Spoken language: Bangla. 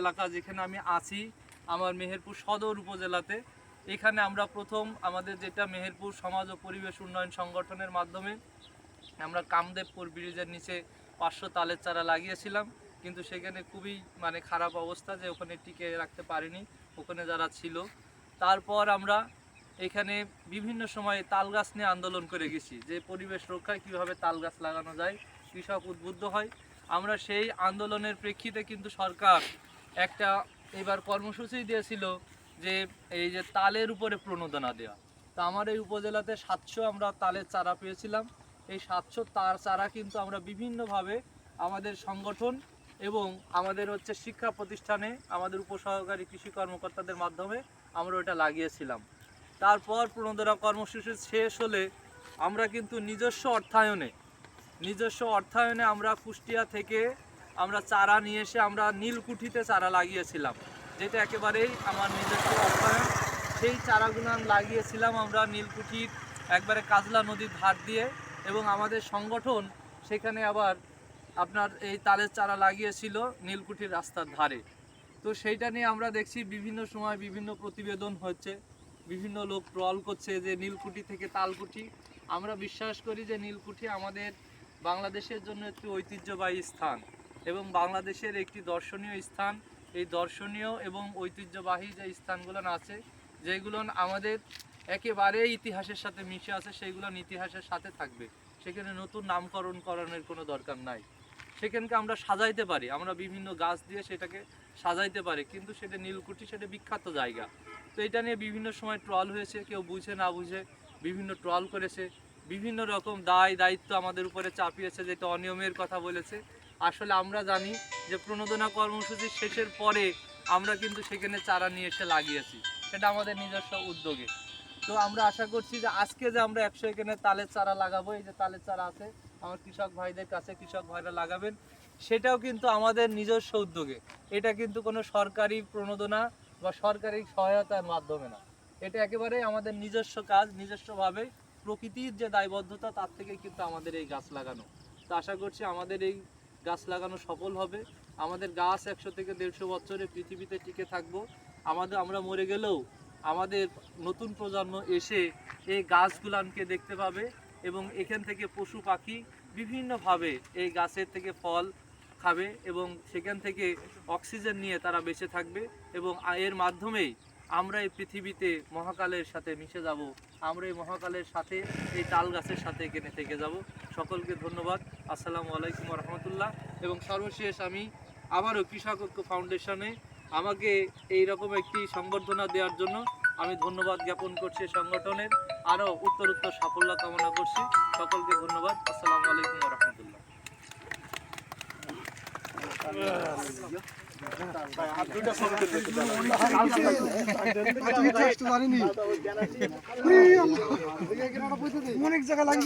এলাকা যেখানে আমি আছি, আমার মেহেরপুর সদর উপজেলাতে। এখানে আমরা প্রথম আমাদের যেটা মেহেরপুর সমাজ ও পরিবেশ উন্নয়ন সংগঠনের মাধ্যমে আমরা কামদেবপুর ব্রিজের নিচে পাঁচশো তালের চারা লাগিয়েছিলাম। কিন্তু সেখানে খুবই মানে খারাপ অবস্থা যে ওখানে টিকে রাখতে পারিনি, ওখানে যারা ছিল। তারপর আমরা এখানে বিভিন্ন সময়ে তাল গাছ নিয়ে আন্দোলন করে গেছি, যে পরিবেশ রক্ষায় কীভাবে তাল গাছ লাগানো যায়, কৃষক উদ্বুদ্ধ হয়। আমরা সেই আন্দোলনের প্রেক্ষিতে কিন্তু সরকার একটা এবার কর্মসূচি দিয়েছিল যে এই যে তালের উপরে প্রণোদনা দেওয়া। তা আমার এই উপজেলাতে সাতশো আমরা তালের চারা পেয়েছিলাম। এই সাতশো তার চারা কিন্তু আমরা বিভিন্নভাবে আমাদের সংগঠন এবং আমাদের হচ্ছে শিক্ষা প্রতিষ্ঠানে, আমাদের উপসহকারী কৃষি কর্মকর্তাদের মাধ্যমে আমরা ওটা লাগিয়েছিলাম। তারপর প্রণোদনা কর্মসূচি শেষ হলে আমরা কিন্তু নিজস্ব অর্থায়নে নিজস্ব অর্থায়নে আমরা কুষ্টিয়া থেকে আমরা চারা নিয়ে এসে আমরা নীলকুঠিতে চারা লাগিয়েছিলাম, যেটা একেবারেই আমার নিজস্ব অর্থায়ন সেই চারাগুলো লাগিয়েছিলাম আমরা নীলকুঠির একবারে কাজলা নদীর ধার দিয়ে এবং আমাদের সংগঠন সেখানে আবার আপনার এই তালের চারা লাগিয়েছিল নীলকুঠির রাস্তার ধারে। তো সেইটা নিয়ে আমরা দেখছি বিভিন্ন সময় বিভিন্ন প্রতিবেদন হচ্ছে, বিভিন্ন লোক ট্রল করছে যে নীলকুঠি থেকে তালকুঠি। আমরা বিশ্বাস করি যে নীলকুঠি আমাদের বাংলাদেশের জন্য একটি ঐতিহ্যবাহী স্থান। এবং বাংলাদেশের একটি দর্শনীয় স্থান। এই দর্শনীয় এবং ঐতিহ্যবাহী যে স্থানগুলো আছে, যেগুলো আমাদের একেবারে ইতিহাসের সাথে মিশে আছে সেইগুলো ইতিহাসের সাথে থাকবে। সেখানে নতুন নামকরণ করানোর কোনো দরকার নাই। সেখানকে আমরা সাজাইতে পারি। আমরা বিভিন্ন গাছ দিয়ে সেটাকে সাজাইতে পারি, কিন্তু সেটা নীলকুঠি, সেটা বিখ্যাত জায়গা। তো এটা নিয়ে বিভিন্ন সময় ট্রল হয়েছে, কেউ বুঝে না বুঝে বিভিন্ন ট্রল করেছে। বিভিন্ন রকম দায় দায়িত্ব আমাদের উপরে চাপিয়েছে, যেটা অনিয়মের কথা বলেছে। আসলে আমরা জানি যে প্রণোদনা কর্মসূচির শেষের পরে আমরা কিন্তু সেখানে চারা নিয়ে এসে লাগিয়েছি। সেটা আমাদের নিজস্ব উদ্যোগে। তো আমরা আশা করছি যে আজকে যে আমরা একশো এখানে তালের চারা লাগাবো, এই যে তালের চারা আছে, আমার কৃষক ভাইদের কাছে কৃষক ভাইরা লাগাবেন, সেটাও কিন্তু আমাদের নিজস্ব উদ্যোগে। এটা কিন্তু কোনো সরকারি প্রণোদনা বা সরকারি সহায়তার মাধ্যমে না। এটা একেবারেই আমাদের নিজস্ব কাজ, নিজস্বভাবে প্রকৃতির যে দায়বদ্ধতা, তার থেকে কিন্তু আমাদের এই গাছ লাগানো। তো আশা করছি আমাদের এই গাছ লাগানো সফল হবে। আমাদের গাছ একশো থেকে দেড়শো বছরে পৃথিবীতে টিকে থাকব। আমাদের, আমরা মরে গেলেও আমাদের নতুন প্রজন্ম এসে এই গাছগুলানকে দেখতে পাবে এবং এখান থেকে পশু পাখি বিভিন্নভাবে এই গাছের থেকে ফল খাবে এবং সেখান থেকে অক্সিজেন নিয়ে তারা বেঁচে থাকবে এবং এর মাধ্যমেই আমরা এই পৃথিবীতে মহাকালের সাথে মিশে যাব। আমরা এই মহাকালের সাথে এই তাল গাছের সাথে এখানে থেকে যাব। সকলকে ধন্যবাদ। আসসালামু আলাইকুম রহমতুল্লাহ। এবং সর্বশেষ আমি আবারও কৃষক ঐক্য ফাউন্ডেশনে আমাকে এই রকম একটি সংবর্ধনা দেওয়ার জন্য আমি ধন্যবাদ জ্ঞাপন করছি সংগঠনের। আরও উত্তর উত্তর সাফল্য কামনা করছি। সকলকে ধন্যবাদ। আসসালামু আলাইকুম রহমতুল্লাহ। অনেক জায়গা লাগে